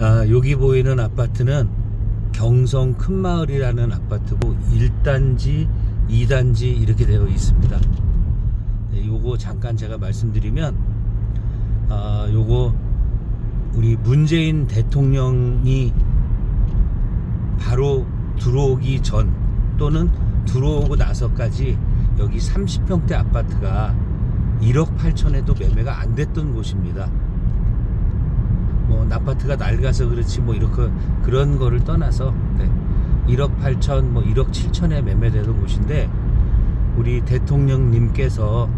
아, 여기 보이는 아파트는 경성 큰마을이라는 아파트고 1단지, 2단지 이렇게 되어 있습니다. 네, 요거 잠깐 제가 말씀드리면 아, 요거 우리 문재인 대통령이 바로 들어오기 전 또는 들어오고 나서까지 여기 30평대 아파트가 1억 8천에도 매매가 안 됐던 곳입니다. 뭐 아파트가 낡아서 그렇지 뭐 이렇게 그런 거를 떠나서 네. 1억 8천 뭐 1억 7천에 매매되던 곳인데 우리 대통령님께서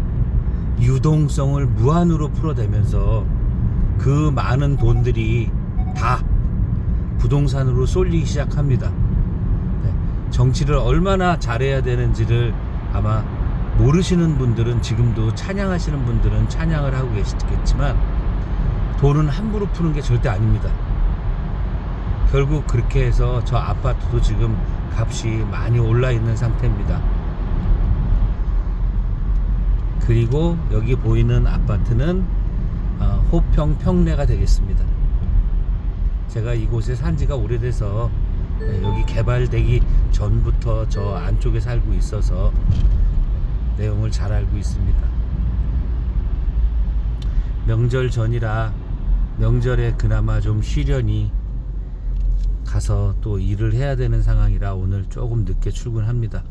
유동성을 무한으로 풀어대면서 그 많은 돈들이 다 부동산으로 쏠리기 시작합니다. 네. 정치를 얼마나 잘해야 되는지를 아마 모르시는 분들은 지금도 찬양하시는 분들은 찬양을 하고 계시겠지만 돈은 함부로 푸는 게 절대 아닙니다. 결국 그렇게 해서 저 아파트도 지금 값이 많이 올라 있는 상태입니다. 그리고 여기 보이는 아파트는 어, 호평 평내가 되겠습니다. 제가 이곳에 산 지가 오래돼서 네, 여기 개발되기 전부터 저 안쪽에 살고 있어서 내용을 잘 알고 있습니다. 명절 전이라 명절에 그나마 좀 쉬려니 가서 또 일을 해야 되는 상황이라 오늘 조금 늦게 출근합니다.